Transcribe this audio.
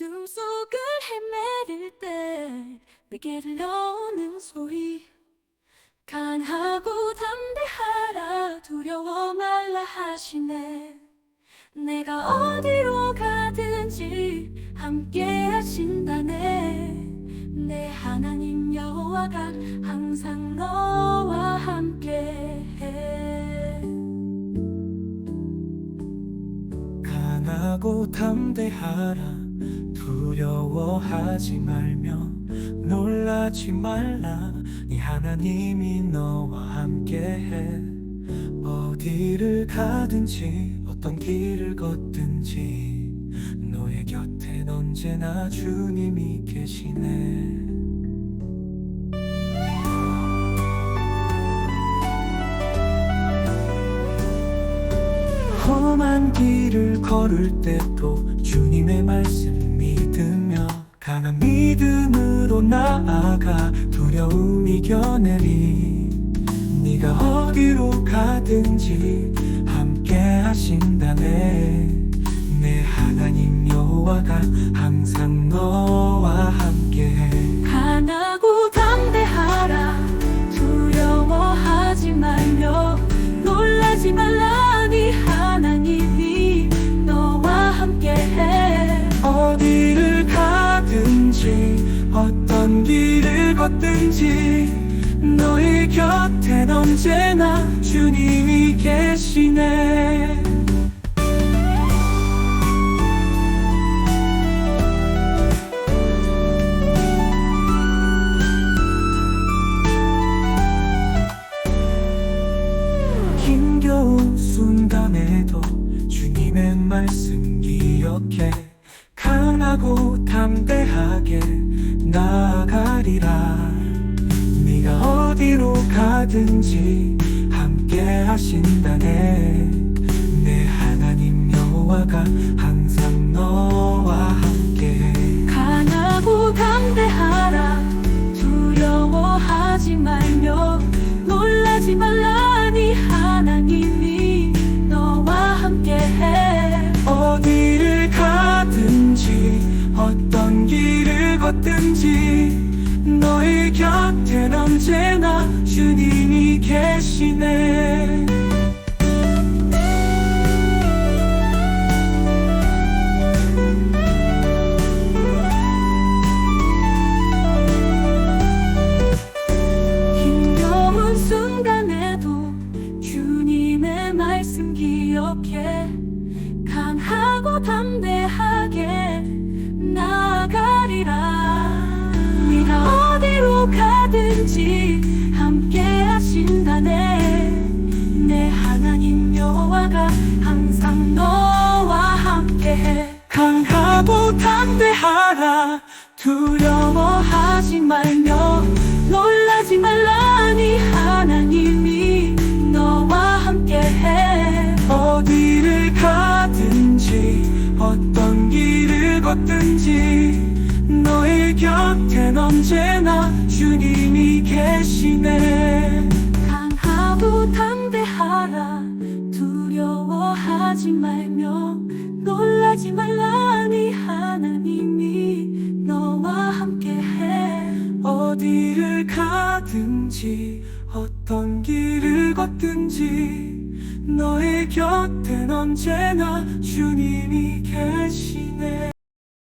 어둠 속을 헤매릴 때 내게 들려오는 소리. 강하고 담대하라 두려워 말라 하시네. 내가 어디로 가든지 함께 하신다네. 내 하나님 여호와가 항상 너와 함께 해. 강하고 담대하라 두려워하지 말며 놀라지 말라. 네 하나님이 너와 함께해. 어디를 가든지 어떤 길을 걷든지 너의 곁엔 언제나 주님이 계시네. 험한 길을 걸을 때도 주님의 말씀 두려움 이겨내리 네가 어디로 가든지 함께 하신다네. 내 하나님 여호와가 항상 너와 함께해. 강하고 담대하라. 두려워하지 말며 놀라지 말라. 네 하나님이 너와 함께해. 어디를 가든지 어떤 걷든지 너의 곁엔 언제나 주님이 계시네. 힘겨운 순간에도 주님의 말씀 기억해 강하고 담대하게 나아가리라. 네가 어디로 가든지 함께 하신다네 걷든지 너의 곁엔 언제나 주님이 계시네. 힘겨운 순간에도 주님의 말씀 기억해. 강하고 담대 가든지 함께 하신다네. 내 하나님 여호와가 항상 너와 함께해. 강하고 담대하라. 두려워하지 말며 놀라지 말라. 네 하나님이 너와 함께해. 어디를 가든지 어떤 길을 걷든지 너의 곁엔 언제나 주님이 계시네. 강하고 담대하라. 두려워하지 말며 놀라지 말라. 네 하나님이 너와 함께해. 어디를 가든지 어떤 길을 걷든지 너의 곁엔 언제나 주님이 계시네